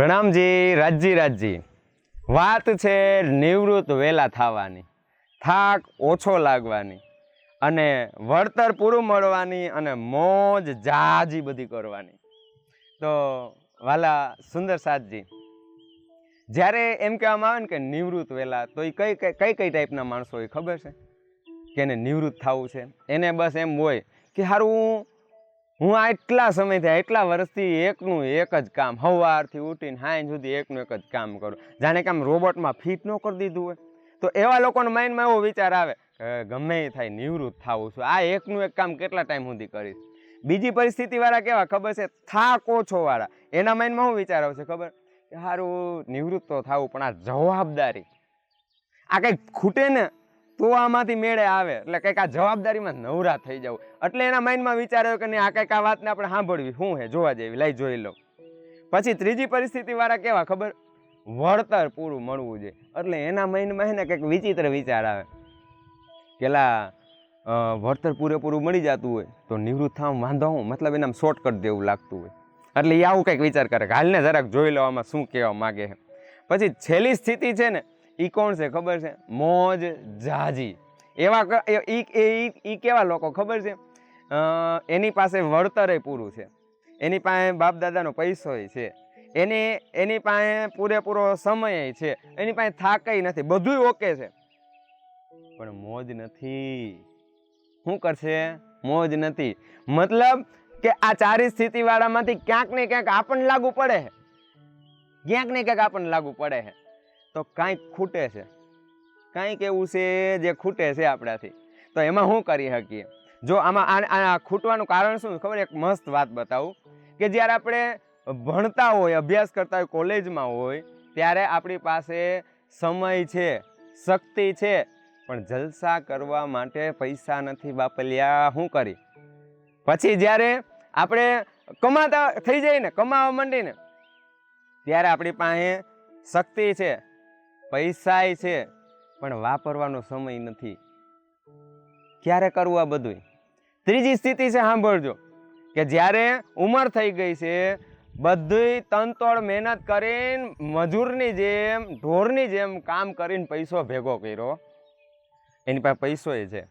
પ્રણામજી રાજજી રાજજી વાત છે નિવૃત્ત વહેલા થવાની. થાક ઓછો લાગવાની અને વળતર પૂરું મળવાની અને મોજ જાજી બધી કરવાની. તો વાલા સુંદર સાતજી જ્યારે એમ કહેવામાં આવે ને કે નિવૃત્ત વહેલા તો એ કઈ કઈ કઈ કઈ ટાઈપના માણસો હોય ખબર છે? કે એને નિવૃત્ત થવું છે? એને બસ એમ હોય કે સારું હું આટલા સમયથી આટલા વર્ષથી એકનું એક જ કામ સવારથી ઉઠીને સાંજ સુધી એકનું એક જ કામ કરું. જાણે કે આમ રોબોટમાં ફિટ ન કરી દીધું હોય. તો એવા લોકોના માઇન્ડમાં એવો વિચાર આવે કે ગમે એ થાય નિવૃત્ત થવું છું. આ એકનું એક કામ કેટલા ટાઈમ સુધી કરીશ? બીજી પરિસ્થિતિવાળા કેવા? ખબર છે? થાક ઓછો વાળા. એના માઇન્ડમાં શું વિચાર આવશે ખબર? કે સારું નિવૃત્ત તો થવું, પણ આ જવાબદારી. આ કંઈક ખૂટે ને તો આમાંથી મેળે આવે. એટલે કંઈક આ જવાબદારીમાં નવરા થઈ જવું એટલે એના માઇન્ડમાં વિચાર આવ્યો કે નહીં, આ કંઈક આ વાતને આપણે સાંભળવી. શું હે, જોવા જેવી, લઈ જોઈ લો પછી ત્રીજી પરિસ્થિતિવાળા કેવા ખબર? વળતર પૂરું મળવું જોઈએ. એટલે એના માઇન્ડમાં છે ને કંઈક વિચિત્ર વિચાર આવે. પેલા વળતર પૂરેપૂરું મળી જતું હોય, તો નિવૃત્ત થવામાં વાંધો હું, મતલબ શોર્ટ શોર્ટકટ દેવું લાગતું હોય. એટલે એ આવું કંઈક વિચાર કરે કે હાલને જરાક જોઈ લો આમાં શું કહેવા માગે છે. પછી છેલ્લી સ્થિતિ છે ને એ કોણ છે? ખબર છે? મોજ જાજી. એવા એ- કેવા લોકો? ખબર છે? એની પાસે વળતરે પૂરું છે. એની પાસે બાપ દાદાનો પૈસો છે. એની એની પાસે પૂરેપૂરો સમય છે. એની પાસે થાકય નથી. બધુંય ઓકે છે. પણ મોજ નથી. શું કરશે? મોજ નથી. મતલબ કે આ ચારી સ્થિતિવાળામાંથી ક્યાંક ને ક્યાંક આપણને લાગુ પડે. ક્યાંક ને ક્યાંક આપણને લાગુ પડે. તો કાંઈક ખૂટે છે. કાંઈક એવું છે જે ખૂટે છે આપણાથી. તો એમાં શું કરી શકીએ? જો આમાં આ- ખૂટવાનું કારણ શું ખબર? એક મસ્ત વાત બતાવું. કે જ્યારે આપણે ભણતા હોય, અભ્યાસ કરતા હોય, કોલેજમાં હોય, ત્યારે આપણી પાસે સમય છે, શક્તિ છે. પણ જલસા કરવા માટે પૈસા નથી વાપર્યા. શું કરી? પછી જ્યારે આપણે કમાતા, થઈ જઈએ ને, કમાવા માંડીને, ત્યારે આપણી પાસે શક્તિ છે. પૈસાય છે, પણ વાપરવાનો સમય નથી. ક્યારે કરવું આ બધું ત્રીજી સ્થિતિ છે, સાંભળજો, કે જ્યારે ઉંમર થઈ ગઈ છે બધી તનતોડ મહેનત કરીને મજૂરની જેમ, ઢોરની જેમ કામ કરીને પૈસો ભેગો કર્યો. એની પાસે પૈસો છે.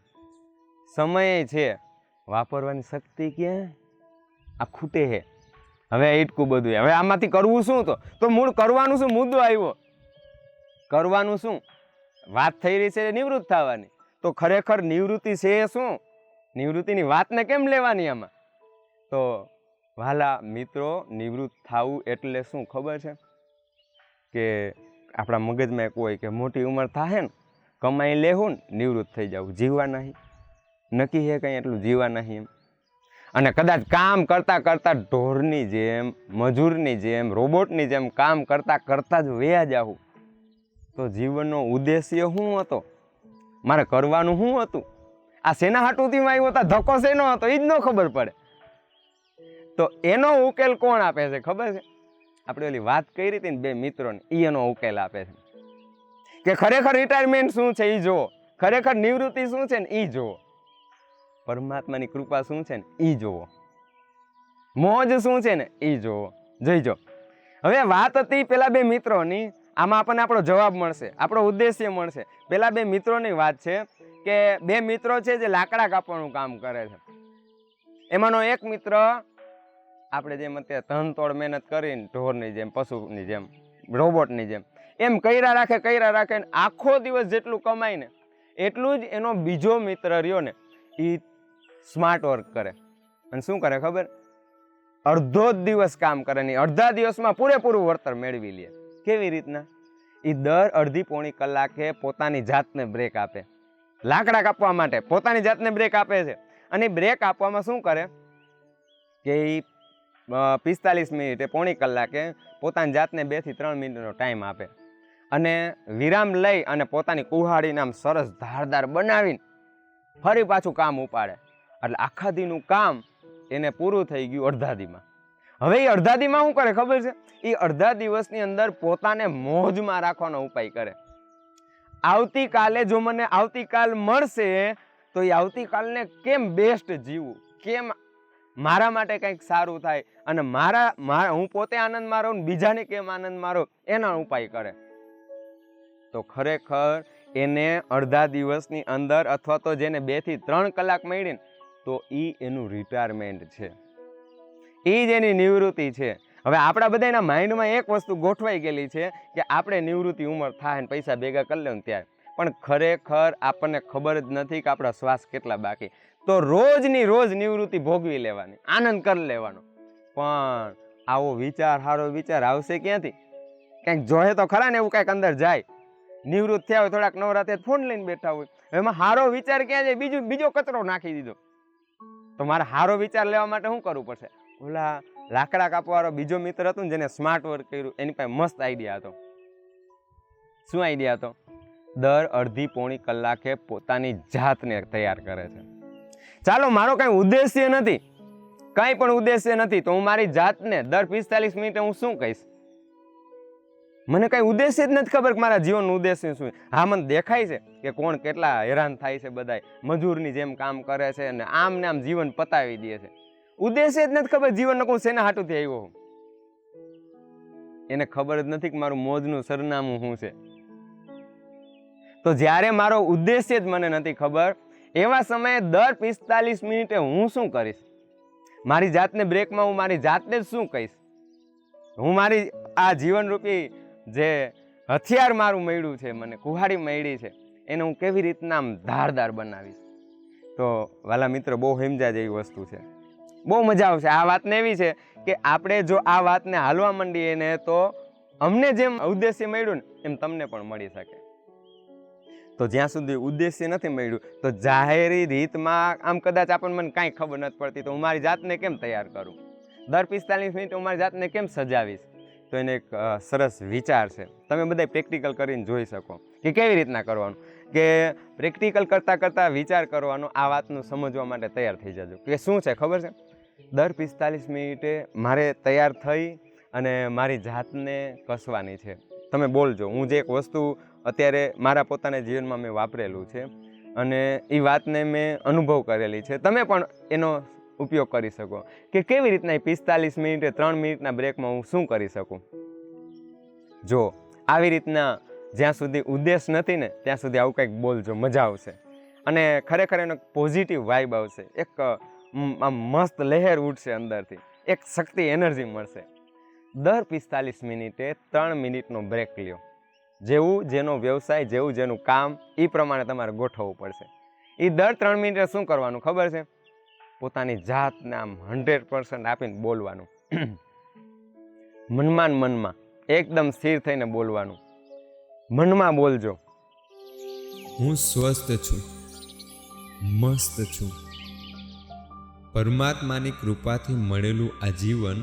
સમય છે. વાપરવાની શક્તિ ક્યાં? આ ખૂટે છે હવે ઈટકું બધું હવે આમાંથી કરવું શું તો? તો મૂળ કરવાનું શું? મુદ્દો આવ્યો. કરવાનું શું? વાત થઈ રહી છે નિવૃત્ત થવાની. તો ખરેખર નિવૃત્તિ છે શું? નિવૃત્તિની વાતને કેમ લેવાની આમાં? તો વાલા મિત્રો, નિવૃત્ત થવું એટલે શું ખબર છે? કે આપણા મગજમાં એક હોય કે મોટી ઉંમર થાય ને, કમાઈ લેવું ને, નિવૃત્ત થઈ જવું. જીવવા નહીં. નક્કી છે કંઈ એટલું જીવવા નહીં એમ. અને કદાચ કામ કરતાં કરતાં ઢોરની જેમ, મજૂરની જેમ, રોબોટની જેમ કામ કરતાં કરતાં જ વયા જાવું તો જીવનનો ઉદ્દેશ્ય શું હતો? મારે કરવાનું શું હતું? આ શેના હાટુથી આવ્યો હતા ધક્કો શેનો હતો? એ જ ન ખબર પડે. તો એનો ઉકેલ કોણ આપે છે? ખબર છે? આપણે ઓલી વાત કરી હતી ને બે મિત્રોને એ એનો ઉકેલ આપે છે. કે ખરેખર રિટાયરમેન્ટ શું છે? એ જુઓ. ખરેખર નિવૃત્તિ શું છે ને? એ જુઓ. પરમાત્માની કૃપા શું છે ને? એ જુઓ. મોજ શું છે ને? એ જુઓ. જોઈજો હવે વાત હતી પેલા બે મિત્રોની આમાં આપણને આપણો જવાબ મળશે, આપણો ઉદ્દેશ્ય મળશે. પહેલાં બે મિત્રોની વાત છે કે બે મિત્રો છે જે લાકડા કાપવાનું કામ કરે છે. એમાંનો એક મિત્ર આપણે જેમ અત્યારે ધનતોડ મહેનત કરીને ઢોરની જેમ, પશુની જેમ, રોબોટની જેમ, એમ કર્યા રાખે કર્યા રાખે આખો દિવસ જેટલું કમાય ને એટલું જ એનો બીજો મિત્ર રહ્યો ને એ સ્માર્ટ વર્ક કરે. અને શું કરે ખબર? અડધો જ દિવસ કામ કરે નહીં અડધા દિવસમાં પૂરેપૂરું વળતર મેળવી લે. કેવી રીતના? એ દર અડધી પોણી કલાકે પોતાની જાતને બ્રેક આપે. લાકડા કાપવા માટે પોતાની જાતને બ્રેક આપે છે. અને બ્રેક આપવામાં શું કરે? કે એ પિસ્તાલીસ મિનિટે પોણી કલાકે પોતાની જાતને બેથી ત્રણ મિનિટનો ટાઈમ આપે. અને વિરામ લઈ અને પોતાની કુહાડીને આમ સરસ ધારદાર બનાવીને ફરી પાછું કામ ઉપાડે. એટલે આખા દીનું કામ એને પૂરું થઈ ગયું અડધા દીમાં. હવે એ અડધા દીમાં શું કરે ખબર છે? એ અડધા દિવસની અંદર પોતાને મોજમાં રાખવાનો ઉપાય કરે. આવતીકાલે જો મને આવતીકાલ મળશે, તો એ આવતીકાલને કેમ બેસ્ટ જીવું? કેમ મારા માટે કંઈક સારું થાય? અને મારા મારા હું પોતે આનંદ મારો ને બીજાને કેમ આનંદ મારો? એના ઉપાય કરે. તો ખરેખર એને અડધા દિવસની અંદર અથવા તો જેને બેથી ત્રણ કલાક મળીને, તો એ એનું રિટાયરમેન્ટ છે. એ જ એની નિવૃત્તિ છે. હવે આપણા બધાના માઇન્ડમાં એક વસ્તુ ગોઠવાઈ ગયેલી છે કે આપણે નિવૃત્તિ ઉંમર થાય ને પૈસા ભેગા કરી લે ને ત્યારે. પણ ખરેખર આપણને ખબર જ નથી કે આપણા શ્વાસ કેટલા બાકી. તો રોજની રોજ નિવૃત્તિ ભોગવી લેવાની, આનંદ કરી લેવાનો. પણ આવો વિચાર સારો વિચાર આવશે ક્યાંથી? કંઈક જોહે તો ખરા ને એવું કંઈક અંદર જાય. નિવૃત્ત થયા હોય થોડાક નવરાત્રે ફોન લઈને બેઠા હોય. એમાં સારો વિચાર ક્યાં જાય? બીજું બીજો કચરો નાખી દીધો. તો મારે સારો વિચાર લેવા માટે શું કરવું પડશે? ઓલા લાકડા કાપવાવાળો બીજો મિત્ર હતો ને જેને સ્માર્ટ વર્ક કર્યું, એની પાસે મસ્ત આઈડિયા હતો. શું આઈડિયા હતો? દર અડધી પોણી કલાકે પોતાની જાતને તૈયાર કરે છે. ચાલો, મારો કાંઈ ઉદ્દેશ્ય નથી. કાંઈ પણ ઉદ્દેશ્ય નથી, તો હું મારી જાતને દર પિસ્તાલીસ મિનિટે હું શું કહીશ? મને કાંઈ ઉદ્દેશ્ય જ નથી ખબર કે મારા જીવનનું ઉદ્દેશ્ય શું હા, મને દેખાય છે કે કોણ કેટલા હેરાન થાય છે બધાય. મજૂરની જેમ કામ કરે છે અને આમ ને આમ જીવન પતાવી દે છે. ઉદ્દેશ્ય જ નથી ખબર જીવનનો હું શેના હાટુથી આવ્યો એને ખબર જ નથી કે મારું મોજનું સરનામું શું છે. તો જ્યારે મારો ઉદ્દેશ્ય જ મને નથી ખબર, એવા સમયે દર પિસ્તાલીસ મિનિટે હું શું કરીશ? મારી જાતને બ્રેકમાં હું મારી જાતને જ શું કહીશ? હું મારી આ જીવનરૂપી જે હથિયાર મારું મળ્યું છે, મને કુહાડી મળી છે, એને હું કેવી રીતના આમ ધારદાર બનાવીશ? તો વાલા મિત્રો, બહુ હિમજા જેવી વસ્તુ છે. બહુ મજા આવશે. આ વાતને એવી છે કે આપણે જો આ વાતને હાલવા માંડીએ ને તો અમને જેમ ઉદ્દેશ્ય મળ્યું ને, એમ તમને પણ મળી શકે. તો જ્યાં સુધી ઉદ્દેશ્ય નથી મળ્યું, તો જાહેરી રીતમાં આમ કદાચ આપણને મને કાંઈ ખબર નથી પડતી, તો હું મારી જાતને કેમ તૈયાર કરું? દર પિસ્તાલીસ મિનિટ હું મારી જાતને કેમ સજાવીશ? તો એને એક સરસ વિચાર છે. તમે બધા પ્રેક્ટિકલ કરીને જોઈ શકો કે કેવી રીતના કરવાનું. કે પ્રેક્ટિકલ કરતાં કરતાં વિચાર કરવાનો, આ વાતનું સમજવા માટે તૈયાર થઈ જજો. કે શું છે? ખબર છે? દર પિસ્તાલીસ મિનિટે મારે તૈયાર થઈ અને મારી જાતને કસવાની છે. તમે બોલજો, હું જે એક વસ્તુ અત્યારે મારા પોતાના જીવનમાં મેં વાપરેલું છે અને એ વાતને મેં અનુભવ કરેલી છે. તમે પણ એનો ઉપયોગ કરી શકો. કે કેવી રીતના એ પિસ્તાલીસ મિનિટે ત્રણ મિનિટના બ્રેકમાં હું શું કરી શકું? જો, આવી રીતના જ્યાં સુધી ઉદ્દેશ નથી ને, ત્યાં સુધી આવું કંઈક બોલજો, મજા આવશે. અને ખરેખર એનો પોઝિટિવ વાઇબ આવશે. એક આમ મસ્ત લહેર ઉઠશે અંદરથી. એક શક્તિ એનર્જી મળશે. દર પિસ્તાલીસ મિનિટે ત્રણ મિનિટનો બ્રેક લ્યો. જેવું જેનો વ્યવસાય, જેવું જેનું કામ એ પ્રમાણે તમારે ગોઠવવું પડશે. એ દર ત્રણ મિનિટે શું કરવાનું ખબર છે? પોતાની જાતને આમ હંડ્રેડ પર્સન્ટ આપીને બોલવાનું. મનમાં મનમાં એકદમ સ્થિર થઈને બોલવાનું. મનમાં બોલજો. હું સ્વસ્થ છું. મસ્ત છું. પરમાત્માની કૃપાથી મળેલું આ જીવન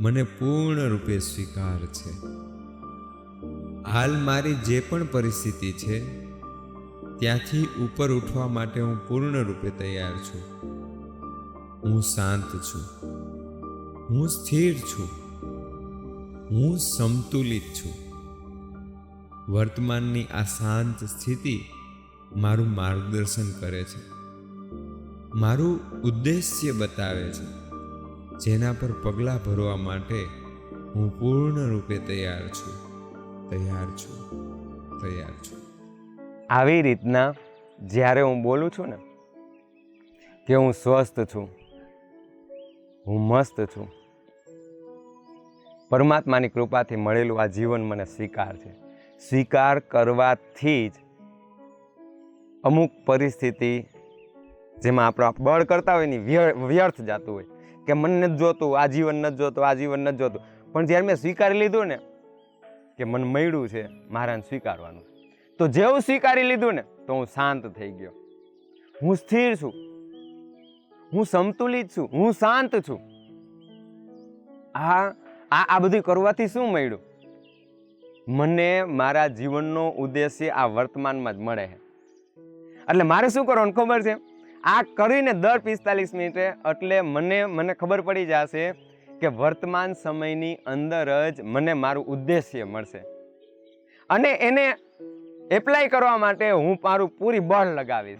મને પૂર્ણ રૂપે સ્વીકાર છે. હાલ મારી જે પણ પરિસ્થિતિ છે, ત્યાંથી ઉપર ઉઠવા માટે હું પૂર્ણ રૂપે તૈયાર છું. હું શાંત છું. હું સ્થિર છું. હું સંતુલિત છું. વર્તમાનની આ શાંત સ્થિતિ મારું માર્ગદર્શન કરે છે. મારું ઉદ્દેશ્ય બતાવે છે. જેના પર પગલાં ભરવા માટે હું પૂર્ણ રૂપે તૈયાર છું. તૈયાર છું. તૈયાર છું. આવી રીતના જ્યારે હું બોલું છું ને, કે હું સ્વસ્થ છું, હું મસ્ત છું, પરમાત્માની કૃપાથી મળેલું આ જીવન મને સ્વીકાર છે. સ્વીકાર કરવાથી જ અમુક પરિસ્થિતિ જેમાં આપણો બળ કરતા હોય ને વ્યર્થ જતું હોય. કે મને નથી જોતું, આ જીવન નથી જોતું, આ જીવન નથી જોતું. પણ જ્યારે મેં સ્વીકારી લીધું ને, કે મને મળ્યું છે મારાને સ્વીકારવાનું તો જેવું સ્વીકારી લીધું ને, તો હું શાંત થઈ ગયો. હું સ્થિર છું. હું સંતુલિત છું. હું શાંત છું. આ આ આ બધું કરવાથી શું મળ્યું? મને મારા જીવનનો ઉદ્દેશ્ય આ વર્તમાનમાં જ મળે છે. એટલે મારે શું કરવાનું ખબર છે? આ કરીને દર પિસ્તાલીસ મિનિટે, એટલે મને મને ખબર પડી જશે કે વર્તમાન સમયની અંદર જ મને મારું ઉદ્દેશ્ય મળશે. અને એને એપ્લાય કરવા માટે હું મારું પૂરી બળ લગાવીશ.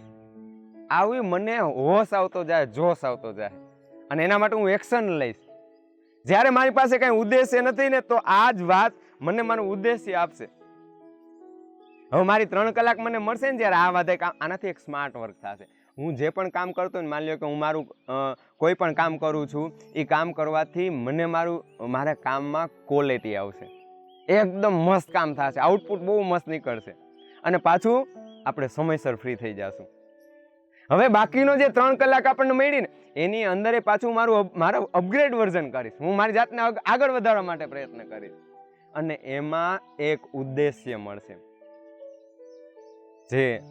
આવી મને હોશ આવતો જાય, જોશ આવતો જાય. અને એના માટે હું એક્શન લઈશ. જ્યારે મારી પાસે કાંઈ ઉદ્દેશ્ય નથી ને, તો આ જ વાત મને મારું ઉદ્દેશ્ય આપશે. હવે મારી ત્રણ કલાક મને મળશે ને, જ્યારે આ વાત આનાથી એક સ્માર્ટ વર્ક થશે. હું જે પણ કામ કરતો ને, માની લો કે હું મારું કોઈ પણ કામ કરું છું એ કામ કરવાથી મને મારું, મારા કામમાં ક્વોલિટી આવશે. એકદમ મસ્ત કામ થશે. આઉટપુટ બહુ મસ્ત નીકળશે. અને પાછું આપણે સમયસર ફ્રી થઈ જશું. હવે બાકીનો જે ત્રણ કલાક આપણને મળી ને એની અંદર પાછું મારો મારા અપગ્રેડ વર્ઝન કરીશ. હું મારી જાતને આગળ વધારવા માટે પ્રયત્ન કરીશ. અને એમાં એક ઉદ્દેશ્ય મળશે. જે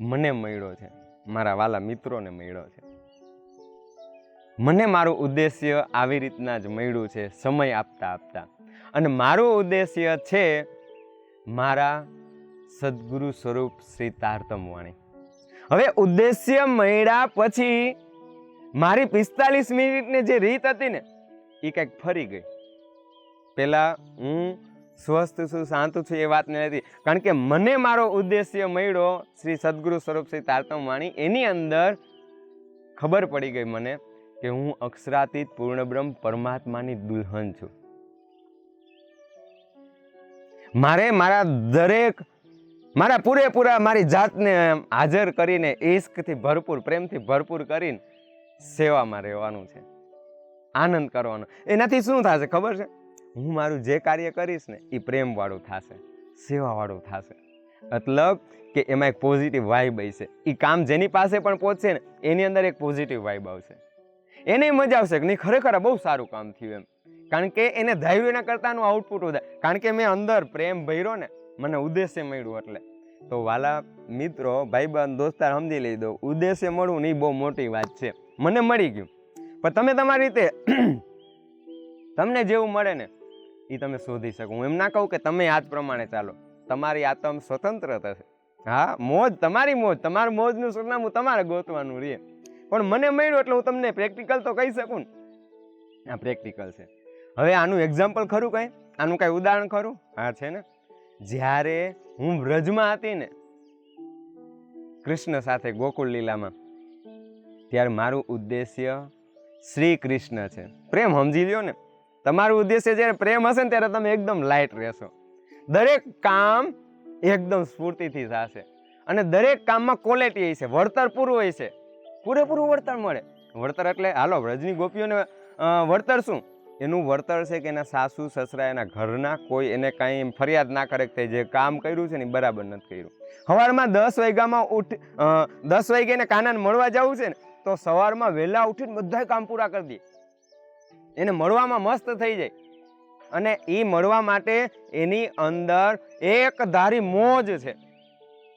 મને મળ્યો છે. મારા વાલા મિત્રોને મળ્યો છે. મને મારું ઉદ્દેશ્ય આવી રીતના જ મળ્યું છે, સમય આપતા આપતા. અને મારું ઉદ્દેશ્ય છે મારા સદગુરુ સ્વરૂપ શ્રી તારતમ વાણી. હવે ઉદ્દેશ્ય મળ્યા પછી મારી પિસ્તાલીસ મિનિટની જે રીત હતી ને, એ કંઈક ફરી ગઈ. પહેલાં હું સ્વસ્થ છું, શાંત છું એ વાત નથી. કારણ કે મને મારો ઉદ્દેશ્ય મળ્યો શ્રી સદગુરુ સ્વરૂપ શ્રી તારતમ વાણી એની અંદર ખબર પડી ગઈ મને કે હું અક્ષરાતીત પૂર્ણબ્રહ્મ પરમાત્માની દુલ્હન છું. મારે મારા દરેક, મારા પૂરેપૂરા, મારી જાતને હાજર કરીને ઇશ્કથી ભરપૂર, પ્રેમથી ભરપૂર કરીને સેવામાં રહેવાનું છે. આનંદ કરવાનો. એનાથી શું થશે, ખબર છે? હું મારું જે કાર્ય કરીશ ને એ પ્રેમવાળું થશે, સેવાવાળું થશે. મતલબ કે એમાં એક પોઝિટિવ વાઇબ આવશે. એ કામ જેની પાસે પણ પહોંચશે ને, એની અંદર એક પોઝિટિવ વાઇબ આવશે. એને મજા આવશે કે નહીં, ખરેખર બહુ સારું કામ થયું એમ. કારણ કે એને ધાર્યું કરતાંનું આઉટપુટ વધારે. કારણ કે મેં અંદર પ્રેમ ભર્યો ને, મને ઉદ્દેશ્ય મળ્યું એટલે. તો વાલા મિત્રો, ભાઈબંધ, દોસ્તાર સમજી લઈ દો, ઉદ્દેશ્ય મળવું ને એ બહુ મોટી વાત છે. મને મળી ગયું. પણ તમે તમારી રીતે, તમને જેવું મળે ને એ તમે શોધી શકો. હું એમ ના કહું કે તમે આ જ પ્રમાણે ચાલો. તમારી આત્મ સ્વતંત્ર થશે હા, મોજ, તમારી મોજ. તમારું મોજનું સરનામું તમારે ગોતવાનું રહે પણ મને મળ્યું એટલે હું તમને પ્રેક્ટિકલ તો કહી શકું ને. આ પ્રેક્ટિકલ છે. હવે આનું એક્ઝામ્પલ ખરું કંઈ? આનું કાંઈ ઉદાહરણ ખરું? હા, છે ને? જ્યારે હું વ્રજમાં હતી ને, કૃષ્ણ સાથે ગોકુળ લીલામાં, ત્યારે મારું ઉદ્દેશ્ય શ્રી કૃષ્ણ છે. પ્રેમ, સમજી લ્યો ને. તમારું ઉદ્દેશ્ય જ્યારે પ્રેમ હશે ને ત્યારે તમે એકદમ લાઇટ રહેશો. દરેક કામ એકદમ સ્ફૂર્તિથી થશે. અને દરેક કામમાં ક્વોલિટી હશે વળતર પૂરું હોય છે. પૂરેપૂરું વળતર મળે. વળતર એટલે, હાલો, વ્રજની ગોપીઓને વળતર શું? એનું વળતર છે કે એના સાસુ, સસરા, એના ઘરના કોઈ એને કાંઈ ફરિયાદ ના કરે કે જે કામ કર્યું છે ને બરાબર નથી કર્યું. સવારમાં દસ વાગ્યામાં ઉઠ દસ વાગે એને કાનાને મળવા જવું છે ને, તો સવારમાં વહેલા ઉઠીને બધાય કામ પૂરા કરી દે. એને મળવામાં મસ્ત થઈ જાય. અને એ મળવા માટે એની અંદર એક ધારી મોજ છે.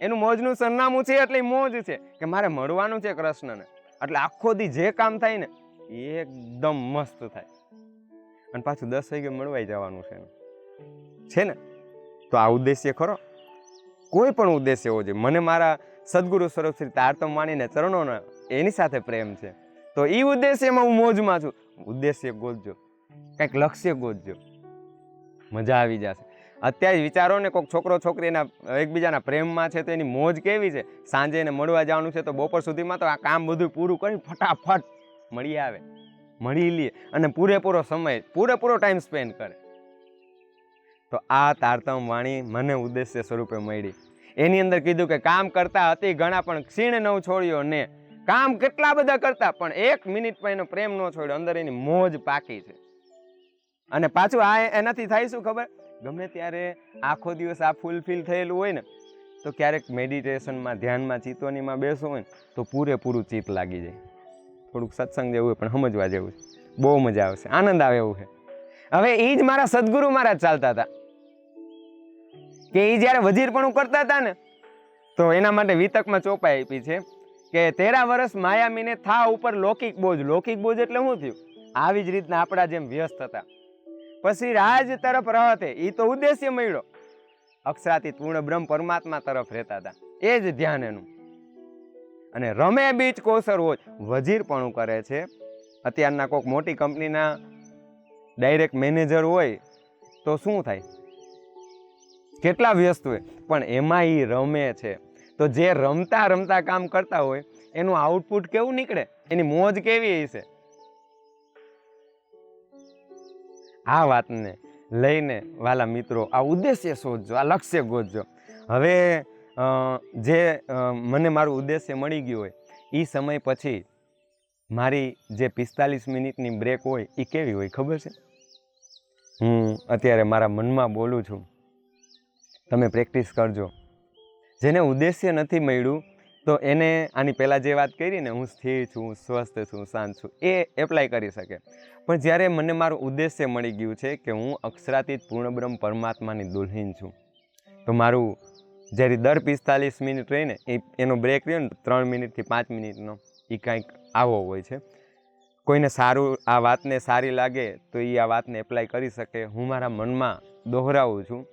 એનું મોજનું સરનામું છે એટલે મોજ છે કે મારે મળવાનું છે કૃષ્ણને. એટલે આખો દી જે કામ થાય ને એકદમ મસ્ત થાય. અને પાછું દસ વાગે મળવાઈ જવાનું છે એનું. છે ને? તો આ ઉદ્દેશ્ય ખરો? કોઈ પણ ઉદ્દેશ્ય હોવો જોઈએ. મને મારા સદગુરુ સ્વરૂપ શ્રી તારતમ માણીને ચરણોને એની સાથે પ્રેમ છે. તો એ ઉદ્દેશ્યમાં હું મોજમાં છું. ઉદ્દેશ્ય ગોતજો, કંઈક લક્ષ્ય ગોતજો. મજા આવી જશે. અત્યારે વિચારો ને કોઈક છોકરો છોકરી એકબીજાના પ્રેમમાં છે તો એની મોજ કેવી છે? સાંજે એને મળવા જવાનું છે, તો બપોર સુધીમાં તો આ કામ બધું પૂરું કરી ફટાફટ મળી આવે. મળી લે અને પૂરેપૂરો સમય, પૂરેપૂરો ટાઈમ સ્પેન્ડ કરે. તો આ તારતમ વાણી મને ઉદ્દેશ્ય સ્વરૂપે મળી. એની અંદર કીધું કે કામ કરતા અતિ ઘણા પણ ક્ષીણ નવ છોડ્યો ને કામ કેટલા બધા કરતા, પણ એક મિનિટ પણ એનો પ્રેમ ન છોડ્યો, અંદર એની મોજ પાકી છે. અને પાછું આ એનાથી થાય શું ખબર? ગમે ત્યારે આખો દિવસ આ ફૂલફિલ થયેલું હોય ને, તો ક્યારેક મેડિટેશનમાં ધ્યાનમાં ચિત્તોનીમાં બેસવું હોય ને, તો પૂરેપૂરું ચિત્ત લાગી જાય. થોડુંક સત્સંગ જેવું હોય, પણ સમજવા જેવું છે. બહુ મજા આવશે. આનંદ આવે એવું છે. હવે એ જ મારા સદગુરુ મહારાજ ચાલતા હતા. કે એ જ્યારે વજીરપણું કરતા હતા ને, તો એના માટે વિતકમાં ચોપાઈ આપી છે. કે તેરા વર્ષ માયામીને થા ઉપર લૌકિક બોજ. લૌકિક બોજ એટલે શું થયું? આવી જ રીતના આપણા જેમ વ્યસ્ત હતા. પછી રાજ તરફ રહતે. એ તો ઉદ્દેશ્ય મળ્યો. અક્ષરાતી પૂર્ણ બ્રહ્મ પરમાત્મા તરફ રહેતા હતા. એ જ ધ્યાન એનું. અને રમે બીચ કોસર હોય. વજીરપણું કરે છે. અત્યારના કોઈક મોટી કંપનીના ડાયરેક્ટ મેનેજર હોય તો શું થાય? કેટલા વ્યસ્ત હોય. પણ એમાં એ રમે છે. તો જે રમતા રમતા કામ કરતા હોય, એનું આઉટપુટ કેવું નીકળે? એની મોજ કેવી હશે? આ વાતને લઈને વાલા મિત્રો, આ ઉદ્દેશ્ય શોધજો, આ લક્ષ્ય ગોતજો. હવે જે મને મારું ઉદ્દેશ્ય મળી ગયું હોય એ સમય પછી મારી જે પિસ્તાલીસ મિનિટની બ્રેક હોય એ કેવી હોય ખબર છે? હું અત્યારે મારા મનમાં બોલું છું. તમે પ્રેક્ટિસ કરજો. જેને ઉદ્દેશ્ય નથી મળ્યું, તો એને આની પહેલાં જે વાત કરી ને, હું સ્થિર છું સ્વસ્થ છું શાંત છું, એ એપ્લાય કરી શકે. પણ જ્યારે મને મારું ઉદ્દેશ્ય મળી ગયું છે કે હું અક્ષરાતીત પૂર્ણબ્રહ્મ પરમાત્માની દુલ્હીન છું, તો મારું જ્યારે દર પિસ્તાલીસ મિનિટ રહીને, એ, એનો બ્રેક રહ્યો ને ત્રણ મિનિટથી પાંચ મિનિટનો એ કાંઈક આવો હોય છે. કોઈને સારું, આ વાતને સારી લાગે, તો એ આ વાતને એપ્લાય કરી શકે. હું મારા મનમાં દોહરાવું છું.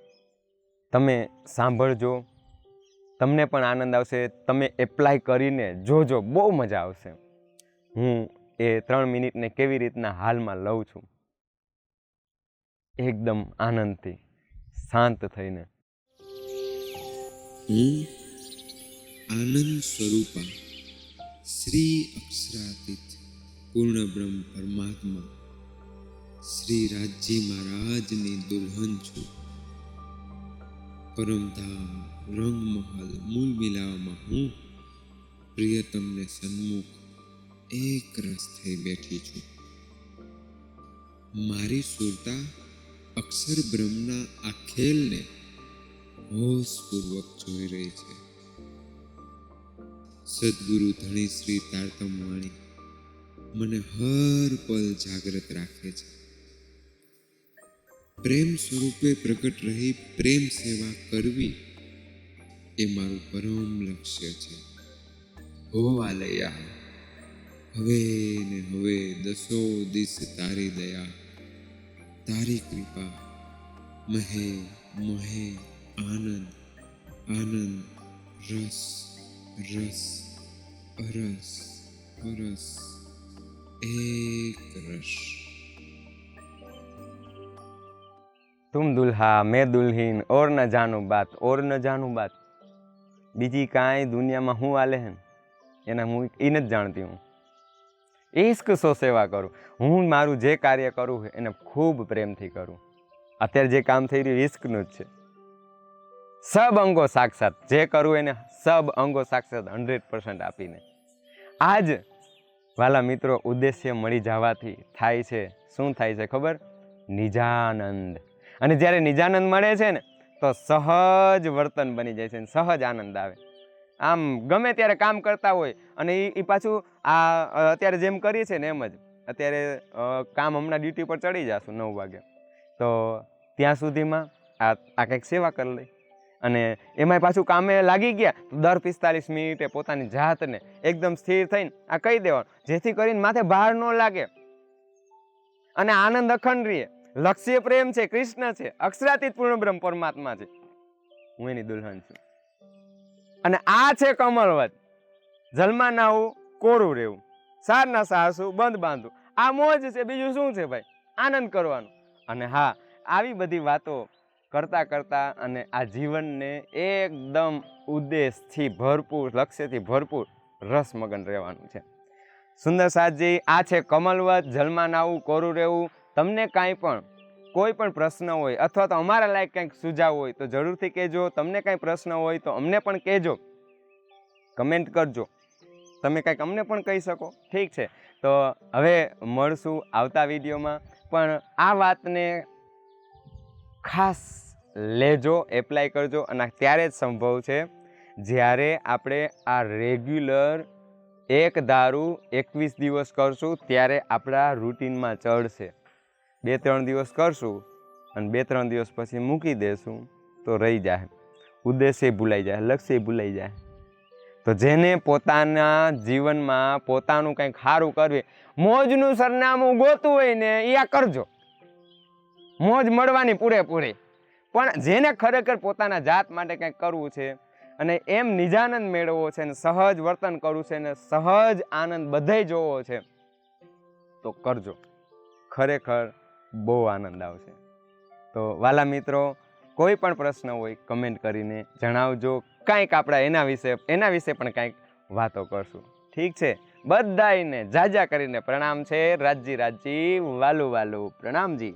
તમે સાંભળજો. તમને પણ આનંદ આવશે. તમે એપ્લાય કરીને જોજો, બહુ મજા આવશે. હું એ ત્રણ મિનિટને કેવી રીતના હાલમાં લઉં છું? એકદમ આનંદથી, શાંત થઈને. હું આનંદ સ્વરૂપા, શ્રી અક્ષરાતીત પૂર્ણ બ્રહ્મ પરમાત્મા, શ્રી રાજજી મહારાજની દુલ્હન છું. પરમધામ રંગમહલ મૂલ મિલાવમાં હું પ્રિયતમને સન્મુખ એક રસ થઈ બેઠી છું. મારી સુરતા અક્ષર બ્રહ્મના આ ખેલને હોશપૂર્વક જોઈ રહી છે. સદગુરુ ધણી શ્રી તારતમ વાણી મને હર પલ જાગ્રત રાખે છે. પ્રેમ સ્વરૂપે પ્રગટ રહી પ્રેમ સેવા કરવી એ મારું પરમ લક્ષ્ય છે હો વાલૈયા હવે ને હવે દસો દિશ તારી દયા તારી કૃપા મહે મોહે આનંદ આનંદ રસ રસ અરસ અરસ એક રસ तुम दुल्हा मैं दुल्हीन और न જાનું બાત ઓર ન જાનું બાત બીજી કાંઈ દુનિયામાં હું આલે હે એના હું એ નથી જાણતી હું. ઈશ્ક સો સેવા કરું. હું મારું જે કાર્ય કરું એને ખૂબ પ્રેમથી કરું. અત્યારે જે કામ થઈ રહ્યું ઈશ્કનું જ છે. સબ અંગો સાક્ષાત. જે કરવું એને સબ અંગો સાક્ષાત હંડ્રેડ પર્સન્ટ આપીને. આજ વાલા મિત્રો ઉદ્દેશ્ય મળી જવાથી થાય છે. શું થાય છે ખબર? નિજાનંદ. અને જ્યારે નિજાનંદ મળે છે ને તો સહજ વર્તન બની જાય છે અને સહજ આનંદ આવે. આમ ગમે ત્યારે કામ કરતા હોય અને એ પાછું આ અત્યારે જેમ કરીએ છે ને એમ જ. અત્યારે કામ હમણાં ડ્યુટી પર ચડી જશું નવ વાગે. તો ત્યાં સુધીમાં આ આ કંઈક સેવા કરી લઈ. અને એમાંય પાછું કામે લાગી ગયા તો દર પિસ્તાલીસ મિનિટે પોતાની જાતને એકદમ સ્થિર થઈને આ કહી દેવાનું, જેથી કરીને માથે ભાર ન લાગે. અને આનંદ અખંડ રહે. લક્ષ્ય પ્રેમ છે, કૃષ્ણ છે, અક્ષરાતીત પૂર્ણ બ્રહ્મ પરમાત્મા છે. હું એની દુલ્હન છું. અને આ છે કમળવત જલમાં નાવું કોરું રહેવું. સારના સાહસું બંધ બાંધવું. આ મોજ છે, બીજું શું છે ભાઈ? આનંદ કરવાનો. અને હા, આવી બધી વાતો કરતાં કરતાં અને આ જીવનને એકદમ ઉદ્દેશથી ભરપૂર, લક્ષ્યથી ભરપૂર રસમગન રહેવાનું છે. સુંદર સાતજી આ છે કમલવત જલમાં નાવું કોરું રહેવું. તમને કાંઈ પણ, કોઈ પણ પ્રશ્ન હોય અથવા તો અમારા લાયક કંઈક સુઝાવ હોય તો જરૂરથી કહેજો. તમને કાંઈ પ્રશ્ન હોય તો અમને પણ કહેજો. કમેન્ટ કરજો. તમે કંઈક અમને પણ કહી શકો. ઠીક છે. તો હવે મળશું આવતા વિડીયોમાં. પણ આ વાતને ખાસ લેજો, એપ્લાય કરજો અને ત્યારે જ સંભવ છે જ્યારે આપણે આ રેગ્યુલર એક દારૂ એકવીસ દિવસ કરશું ત્યારે આપણા રૂટીનમાં ચડશે. બે ત્રણ દિવસ કરશું અને બે ત્રણ દિવસ પછી મૂકી દેશું તો રહી જાય. ઉદ્દેશ્ય ભૂલાઈ જાય, લક્ષ્ય ભૂલાઈ જાય. તો જેને પોતાના જીવનમાં પોતાનું કંઈક સારું કરવી, મોજનું સરનામું ગોતું હોય ને, એ આ કરજો. મોજ મળવાની પૂરેપૂરી. પણ જેને ખરેખર પોતાના જાત માટે કંઈક કરવું છે અને એમ નિજાનંદ મેળવવો છે ને, સહજ વર્તન કરવું છે ને, સહજ આનંદ બધે જોવો છે, તો કરજો. ખરેખર બહુ આનંદ આવશે. તો વાલા મિત્રો, કોઈ પણ પ્રશ્ન હોય કમેન્ટ કરીને જણાવજો. કાંઈક આપણા એના વિશે એના વિશે પણ કાંઈક વાતો કરશું. ઠીક છે? બધાયને જાજા કરીને પ્રણામ છે. રાજજી રાજજી વાલુ વાલુ, પ્રણામજી.